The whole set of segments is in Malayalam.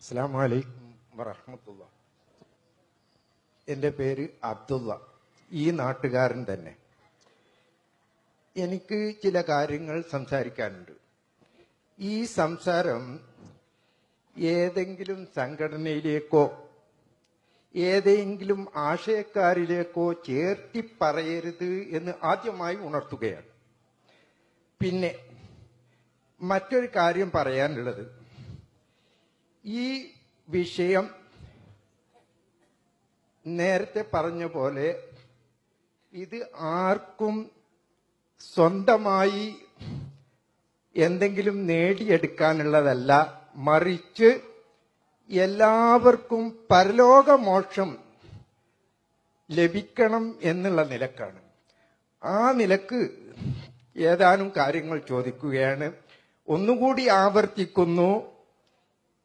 അസ്സാം വലൈക്കും വറഹമത്തുള്ള. എന്റെ പേര് അബ്ദുള്ള. ഈ നാട്ടുകാരൻ തന്നെ. എനിക്ക് ചില കാര്യങ്ങൾ സംസാരിക്കാനുണ്ട്. ഈ സംസാരം ഏതെങ്കിലും സംഘടനയിലേക്കോ ഏതെങ്കിലും ആശയക്കാരിലേക്കോ ചേർത്തി പറയരുത് എന്ന് ആദ്യമായി ഉണർത്തുകയാണ്. പിന്നെ മറ്റൊരു കാര്യം പറയാനുള്ളത്. ഈ വിഷയം നേരത്തെ പറഞ്ഞ പോലെ ഇത് ആർക്കും സ്വന്തമായി എന്തെങ്കിലും നേടിയെടുക്കാനുള്ളതല്ല. മറിച്ച് എല്ലാവർക്കും പരലോകമോക്ഷം ലഭിക്കണം എന്നുള്ള നിലക്കാണ്. ആ നിലയ്ക്ക് ഏതാനും കാര്യങ്ങൾ ചോദിക്കുകയാണ്. ഒന്നുകൂടി ആവർത്തിക്കുന്നു.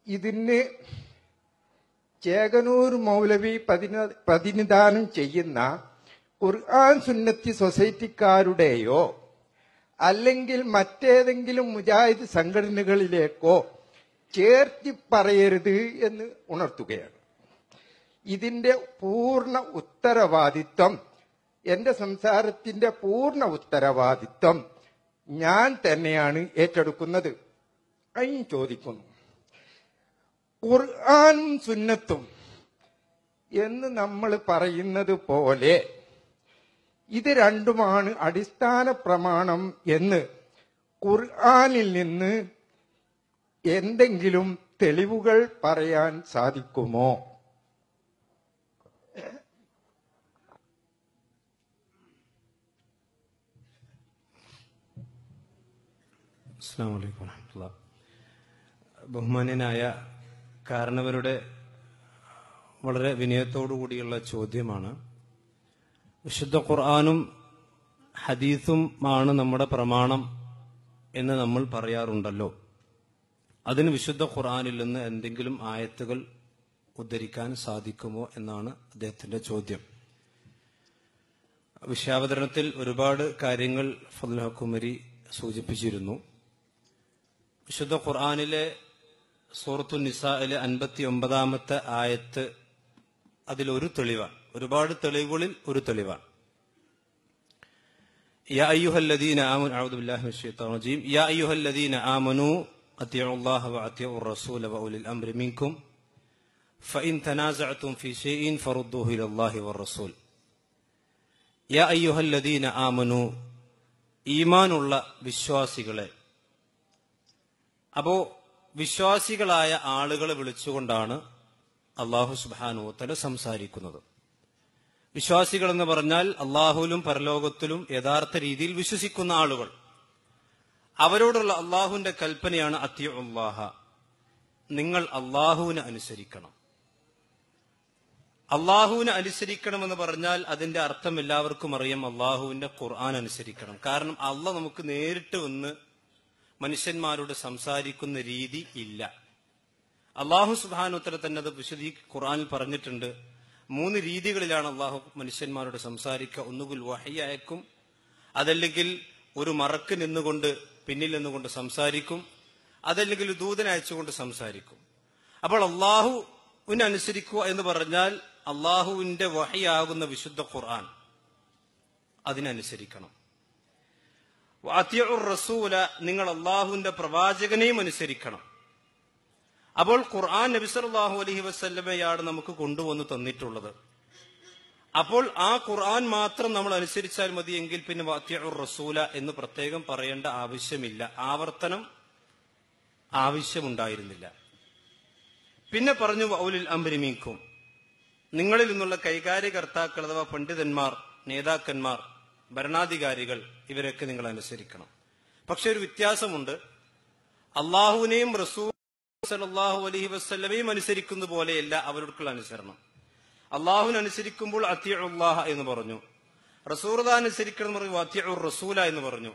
ഇതിന് ചേകനൂർ മൗലവി പ്രതിനിധാനം ചെയ്യുന്ന ഖുർആൻ സുന്നത്തി സൊസൈറ്റിക്കാരുടെയോ അല്ലെങ്കിൽ മറ്റേതെങ്കിലും മുജാഹിദ് സംഘടനകളിലേക്കോ ചേർത്തി പറയരുത് എന്ന് ഉണർത്തുകയാണ്. ഇതിന്റെ പൂർണ ഉത്തരവാദിത്വം എന്റെ സംസാരത്തിന്റെ പൂർണ ഉത്തരവാദിത്വം ഞാൻ തന്നെയാണ് ഏറ്റെടുക്കുന്നത്. അതിന് ചോദിക്കുന്നു. ഖുർആാനും സുന്നത്തും എന്ന് നമ്മൾ പറയുന്നത് പോലെ ഇത് രണ്ടുമാണ് അടിസ്ഥാന പ്രമാണം എന്ന് ഖുർആാനിൽ നിന്ന് എന്തെങ്കിലും തെളിവുകൾ പറയാൻ സാധിക്കുമോ? അസ്സാം വലൈക്കും വാഹമത്തുള്ള ബഹുമാന്യനായ കാരണവരുടെ വളരെ കൂടിയുള്ള ചോദ്യമാണ്. വിശുദ്ധ ഖുർആാനും ഹദീസുമാണ് നമ്മുടെ പ്രമാണം എന്ന് നമ്മൾ പറയാറുണ്ടല്ലോ. അതിന് വിശുദ്ധ ഖുർആാനിൽ നിന്ന് എന്തെങ്കിലും ആയത്തുകൾ ഉദ്ധരിക്കാൻ സാധിക്കുമോ എന്നാണ് അദ്ദേഹത്തിന്റെ ചോദ്യം. വിഷയാവതരണത്തിൽ ഒരുപാട് കാര്യങ്ങൾ ഫുൽഹക്കുമരി കുമരി സൂചിപ്പിച്ചിരുന്നു. വിശുദ്ധ ഖുർആാനിലെ സൂറത്തു നിസായിലെ അൻപത്തി ഒമ്പതാമത്തെ ആയത്ത് അതിലൊരു തെളിവാണ് ഒരുപാട് തെളിവുകളിൽ ഒരു തെളിവാണ് يا أيها الذين آمنوا أعوذ بالله من الشيطان الرجيم يا أيها الذين آمنوا أطيعوا الله وأطيعوا الرسول وأولي الأمر منكم فإن تنازعتم في شيء فردوه إلى الله والرسول യാ അയ്യുഹല്ലദീന ആമനു ഈമാനുള്ള വിശ്വാസികളെ അപ്പോ വിശ്വാസികളായ ആളുകളെ വിളിച്ചുകൊണ്ടാണ് അള്ളാഹു സുബാനുവത്തല സംസാരിക്കുന്നത്. വിശ്വാസികൾ എന്ന് പറഞ്ഞാൽ അള്ളാഹുലും പരലോകത്തിലും യഥാർത്ഥ രീതിയിൽ വിശ്വസിക്കുന്ന ആളുകൾ. അവരോടുള്ള അള്ളാഹുവിന്റെ കൽപ്പനയാണ് അത്യ അള്ളാഹ നിങ്ങൾ അള്ളാഹുവിനെ അനുസരിക്കണം. അള്ളാഹുവിനെ അനുസരിക്കണമെന്ന് പറഞ്ഞാൽ അതിന്റെ അർത്ഥം എല്ലാവർക്കും അറിയാം. അള്ളാഹുവിന്റെ ഖുർആൻ അനുസരിക്കണം. കാരണം അള്ള നമുക്ക് നേരിട്ട് വന്ന് മനുഷ്യന്മാരോട് സംസാരിക്കുന്ന രീതി ഇല്ല. അള്ളാഹു സുബാനുത്തര തന്നെ അത് വിശദീ ഖുറാനിൽ പറഞ്ഞിട്ടുണ്ട്. മൂന്ന് രീതികളിലാണ് അള്ളാഹു മനുഷ്യന്മാരോട് സംസാരിക്കുക. ഒന്നുകിൽ വഹി അയക്കും അതല്ലെങ്കിൽ ഒരു മറക്ക് നിന്നുകൊണ്ട് പിന്നിൽ നിന്നുകൊണ്ട് സംസാരിക്കും അതല്ലെങ്കിൽ ദൂതനെ അയച്ചുകൊണ്ട് സംസാരിക്കും. അപ്പോൾ അള്ളാഹുവിനനുസരിക്കുക എന്ന് പറഞ്ഞാൽ അള്ളാഹുവിന്റെ വഹയാകുന്ന വിശുദ്ധ ഖുർആൻ അതിനനുസരിക്കണം. റസൂല നിങ്ങൾ അള്ളാഹുവിന്റെ പ്രവാചകനെയും അനുസരിക്കണം. അപ്പോൾ ഖുർആൻ നബി സല്ലല്ലാഹു അലഹി വസ്ല്ലമയാണ് നമുക്ക് കൊണ്ടുവന്ന് തന്നിട്ടുള്ളത്. അപ്പോൾ ആ ഖുർആൻ മാത്രം നമ്മൾ അനുസരിച്ചാൽ മതി എങ്കിൽ പിന്നെ വാത്യഉർ റസൂല എന്ന് പ്രത്യേകം പറയേണ്ട ആവശ്യമില്ല. ആവർത്തനം ആവശ്യമുണ്ടായിരുന്നില്ല. പിന്നെ പറഞ്ഞു ഔലിൽ അംബരിമീക്കും നിങ്ങളിൽ നിന്നുള്ള കൈകാര്യകർത്താക്കൾ അഥവാ പണ്ഡിതന്മാർ നേതാക്കന്മാർ ഭരണാധികാരികൾ ഇവരൊക്കെ നിങ്ങൾ അനുസരിക്കണം. പക്ഷെ ഒരു വ്യത്യാസമുണ്ട്. അള്ളാഹുവിനെയും റസൂൽ സലാഹു അലഹി വസ്ലമയും അനുസരിക്കുന്ന പോലെയല്ല അവരോടുള്ള അനുസരണം. അള്ളാഹുവിനെ അനുസരിക്കുമ്പോൾ അത്തിയുള്ളാഹ എന്ന് പറഞ്ഞു. റസൂർദ അനുസരിക്കണം എന്ന് പറഞ്ഞു അത്തിയു റസൂല എന്ന് പറഞ്ഞു.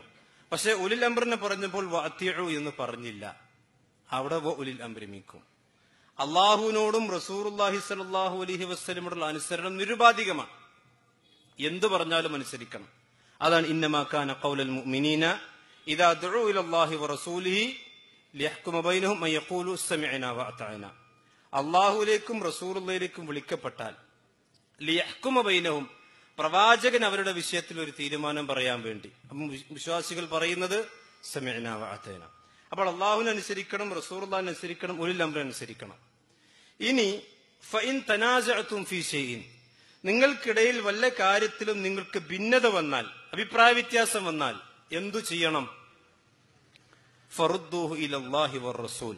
പക്ഷെ ഉലിൽ അംബറിനെ പറഞ്ഞപ്പോൾ അത്തിയു എന്ന് പറഞ്ഞില്ല. അവിടെ ഉലിൽ അംബ്രമിക്കും അള്ളാഹുവിനോടും റസൂർല്ലാഹി സലാഹു അലഹി വസ്ലമോടുള്ള അനുസരണം നിരുപാധികമാണ്. എന്തു പറഞ്ഞാലും അനുസരിക്കണം. അതാണ് ഇന്നമാക്കാന കൗലൽ മുഅ്മിനീന ഇദാ ദുഉ ഇലല്ലാഹി വറസൂലിഹി ലിയഹ്കുമ ബൈനഹും മൻ യഖൂലു സമിഅനാ വഅതഅനാ അല്ലാഹുവിലേക്കും റസൂറുള്ളയിലേക്കും വിളിക്കപ്പെട്ടാൽ ലിയഹ്കുമ ബൈനഹും പ്രവാചകൻ അവരുടെ വിഷയത്തിൽ ഒരു തീരുമാനം പറയാൻ വേണ്ടി. അപ്പം വിശ്വാസികൾ പറയുന്നത് സമിഅനാ വാത്തേന അപ്പോൾ അല്ലാഹുവിനെ അനുസരിക്കണം റസൂലുള്ളാഹിനെ അനുസരിക്കണം ഉലിൽ അംറിനെ അനുസരിക്കണം ഇനി ഫൈൻ തനാജഅത്തും ഫീ ഷൈഇൻ. നിങ്ങൾക്കിടയിൽ വല്ല കാര്യത്തിലും നിങ്ങൾക്ക് ഭിന്നത വന്നാൽ അഭിപ്രായ വ്യത്യാസം വന്നാൽ എന്തു ചെയ്യണം? ഫറുദ്ദൂഹു റസൂൽ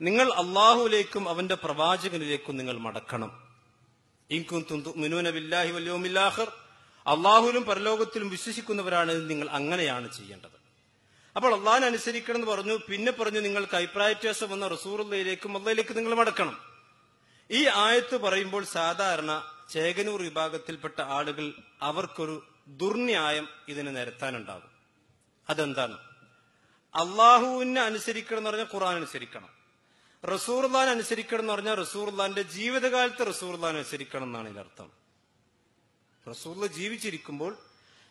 നിങ്ങൾ അള്ളാഹുലേക്കും അവന്റെ പ്രവാചകനിലേക്കും നിങ്ങൾ മടക്കണം. അള്ളാഹുലും പരലോകത്തിലും വിശ്വസിക്കുന്നവരാണ് നിങ്ങൾ അങ്ങനെയാണ് ചെയ്യേണ്ടത്. അപ്പോൾ അള്ളാഹിനെ അനുസരിക്കണം എന്ന് പറഞ്ഞു പിന്നെ പറഞ്ഞു നിങ്ങൾക്ക് അഭിപ്രായ വ്യത്യാസം വന്ന റസൂറുള്ളയിലേക്കും അള്ളയിലേക്ക് നിങ്ങൾ മടക്കണം. ഈ ആയത്ത് പറയുമ്പോൾ സാധാരണ ചേകനൂർ വിഭാഗത്തിൽപ്പെട്ട ആളുകൾ അവർക്കൊരു ദുർന്യായം ഇതിന് നിരത്താനുണ്ടാകും. അതെന്താണ്? അള്ളാഹുവിനെ അനുസരിക്കണം എന്ന് പറഞ്ഞാൽ ഖുറാൻ അനുസരിക്കണം. റസൂർലാൻ അനുസരിക്കണം എന്ന് പറഞ്ഞാൽ റസൂർലാന്റെ ജീവിതകാലത്ത് റസൂർലാൻ അനുസരിക്കണം എന്നാണ് ഇതിനർത്ഥം റസൂർല ജീവിച്ചിരിക്കുമ്പോൾ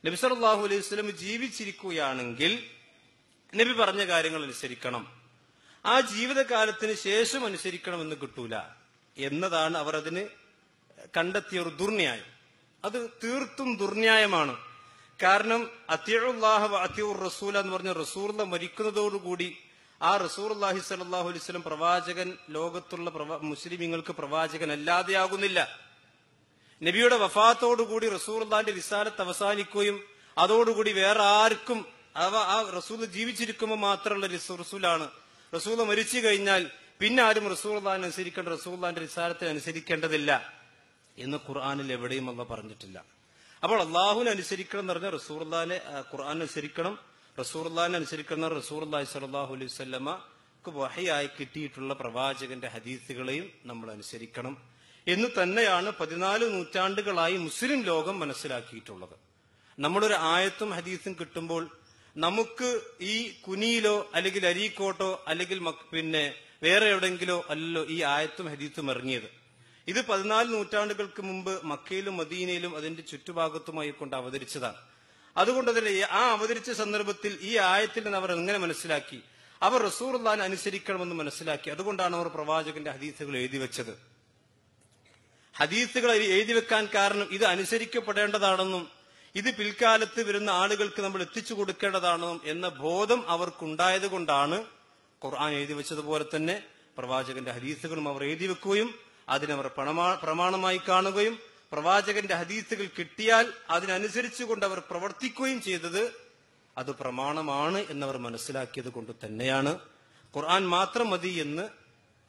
നബി സല്ലല്ലാഹു അലൈഹി സ്വലം ജീവിച്ചിരിക്കുകയാണെങ്കിൽ നബി പറഞ്ഞ കാര്യങ്ങൾ അനുസരിക്കണം. ആ ജീവിതകാലത്തിന് ശേഷം അനുസരിക്കണമെന്ന് കിട്ടൂല. എന്നതാണ് അവർ അതിന് കണ്ടെത്തിയ ഒരു ദുർന്യായം. അത് തീർത്തും ദുർന്യായമാണ്. കാരണം അത്യുള്ളാഹ അത്യൂർ റസൂല എന്ന് പറഞ്ഞ റസൂർല മരിക്കുന്നതോടുകൂടി ആ റസൂർ അള്ളാഹി സലാഹു അലൈഹി സ്വലം പ്രവാചകൻ ലോകത്തുള്ള മുസ്ലിമീങ്ങൾക്ക് പ്രവാചകൻ അല്ലാതെയാകുന്നില്ല നബിയുടെ വഫാത്തോടുകൂടി റസൂർലാന്റെ വിസാലത്ത് അവസാനിക്കുകയും അതോടുകൂടി വേറെ ആർക്കും അവ ആ റസൂൽ ജീവിച്ചിരിക്കുമ്പോൾ മാത്രമുള്ള റിസൂ- റസൂലാണ്. റസൂൽ മരിച്ചു കഴിഞ്ഞാൽ പിന്നെ ആരും റസൂർലാൻ അനുസരിക്കേണ്ട റസൂർലാന്റെ വിസാലത്തിന് അനുസരിക്കേണ്ടതില്ല. എന്ന് ഖുർആാനിൽ എവിടെയും അല്ല പറഞ്ഞിട്ടില്ല. അപ്പോൾ അള്ളാഹുവിനെ അനുസരിക്കണം എന്ന് പറഞ്ഞാൽ ഖുർആൻ അനുസരിക്കണം. റസൂർലാനെ അനുസരിക്കണം റസൂർലാഹി സലാഹു അലൈഹി സ്വല്ലമ്മക്ക് വഹയായി കിട്ടിയിട്ടുള്ള പ്രവാചകന്റെ ഹദീസുകളെയും നമ്മൾ അനുസരിക്കണം. എന്ന് തന്നെയാണ് പതിനാല് നൂറ്റാണ്ടുകളായി മുസ്ലിം ലോകം മനസ്സിലാക്കിയിട്ടുള്ളത്. നമ്മളൊരു ആയത്തും ഹദീസും കിട്ടുമ്പോൾ നമുക്ക് ഈ കുനിയിലോ അല്ലെങ്കിൽ അരീക്കോട്ടോ അല്ലെങ്കിൽ പിന്നെ വേറെ എവിടെങ്കിലോ അല്ലല്ലോ ഈ ആയത്തും ഹദീത്തും ഇറങ്ങിയത്. ഇത് പതിനാല് നൂറ്റാണ്ടുകൾക്ക് മുമ്പ് മക്കയിലും മദീനയിലും അതിന്റെ ചുറ്റുഭാഗത്തുമായി കൊണ്ട് അവതരിച്ചതാണ്. അതുകൊണ്ട് തന്നെ ആ അവതരിച്ച സന്ദർഭത്തിൽ ഈ ആയത്തിൽ നിന്ന് അവർ എങ്ങനെ മനസ്സിലാക്കി? അവർ റസൂർലാൻ അനുസരിക്കണമെന്ന് മനസ്സിലാക്കി. അതുകൊണ്ടാണ് അവർ പ്രവാചകന്റെ ഹദീസുകൾ എഴുതി വെച്ചത്. ഹദീസുകൾ എഴുതി വെക്കാൻ കാരണം ഇത് അനുസരിക്കപ്പെടേണ്ടതാണെന്നും ഇത് പിൽക്കാലത്ത് വരുന്ന ആളുകൾക്ക് നമ്മൾ എത്തിച്ചു കൊടുക്കേണ്ടതാണെന്നും എന്ന ബോധം അവർക്കുണ്ടായത് കൊണ്ടാണ് ഖുർആൻ എഴുതി വെച്ചതുപോലെ തന്നെ പ്രവാചകന്റെ ഹദീസുകളും അവർ എഴുതി വെക്കുകയും അതിനവർ പ്രമാ- പ്രമാണമായി കാണുകയും പ്രവാചകന്റെ ഹദീസുകൾ കിട്ടിയാൽ അതിനനുസരിച്ചുകൊണ്ട് അവർ പ്രവർത്തിക്കുകയും ചെയ്തത് അത് പ്രമാണമാണ് എന്നവർ മനസ്സിലാക്കിയത് കൊണ്ട് തന്നെയാണ്. ഖുർആൻ മാത്രം മതി എന്ന്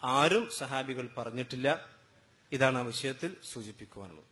ആരും സഹാബികൾ പറഞ്ഞിട്ടില്ല. ഇതാണ് ആ വിഷയത്തിൽ സൂചിപ്പിക്കുവാനുള്ളത്.